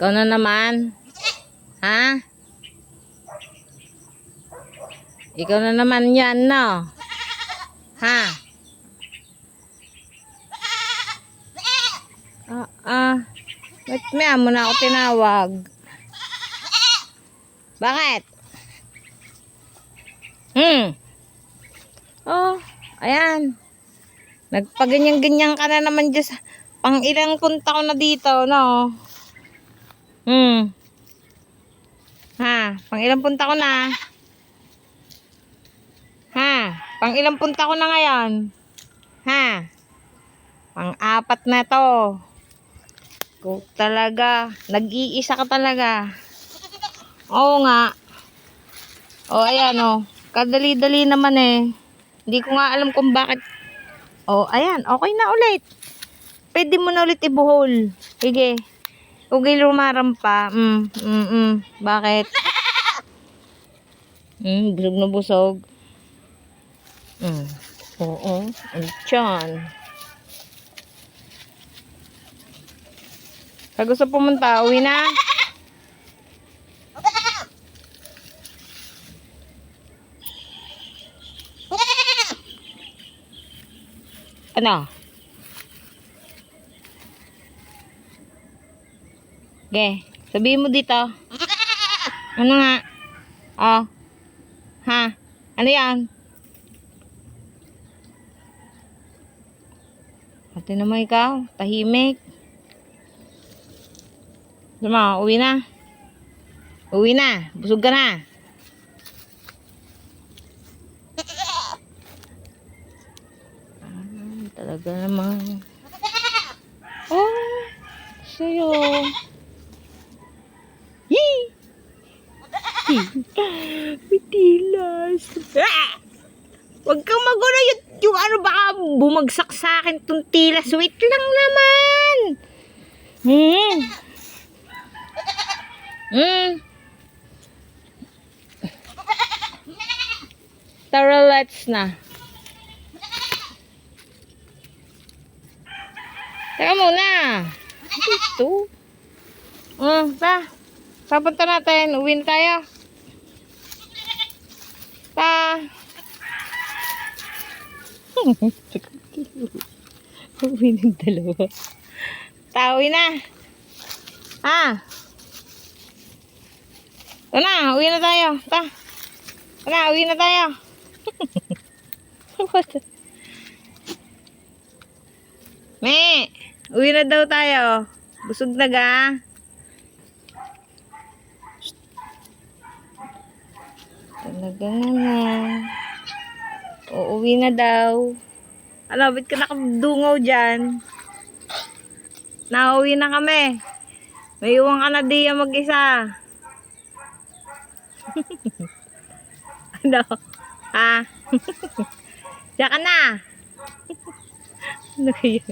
Ikaw na naman. Ha? Ikaw na naman yan, no? Ha? Ah, ah. Ba't may amo na ako tinawag? Bakit? Hmm. Oh, ayan. Nagpaganyan-ganyan ka na naman dyan. Pang ilang punta ko na dito, no? Hmm. Ha? Pang ilang punta ko na? Ha? Pang ilang punta ko na ngayon? Ha? Pang apat na to. Ko talaga. Nag-iisa ka talaga. Oo nga. O, ayan o. Kadali-dali naman eh. Hindi ko nga alam kung bakit. O, ayan. Okay na ulit. Pwede mo na ulit ibuhol. Sige. Kayo lumarampa. Mm, mm, mm. Bakit? Mm, busog na busog. Mm. Oo. Ang tiyan. Pag gusto pumunta, uwi na. Ano? Okay. Sabihin mo dito. Ano nga? Oh. Ha? Ano yan? Pati naman ikaw. Tahimik. Lama, uwi na. Uwi na. Busog ka na. Ah, talaga namang. Oh, sa'yo. Mitilas. Ah! Huwag kang magulo yung, yung ano baka bumagsak sa akin tong tilas. Wait lang naman. Hmm. Hmm. Tara, let's na. Teka muna. Ito. Hmm, pa. Papunta natin. Uwi na tayo. Uwi ng dalawa. Ta, uwi na. Ah. Ito na, uwi na tayo. Ta. Ito na, uwi na tayo. Me, uwi na daw tayo. Busog na ga. Talaga naman. Uuwi na daw. Ano, ba't ka nakadungaw dyan? Nauwi na kami. May iwan ka na diya mag-isa. ano? Ha? Diyan ka na. ano kaya?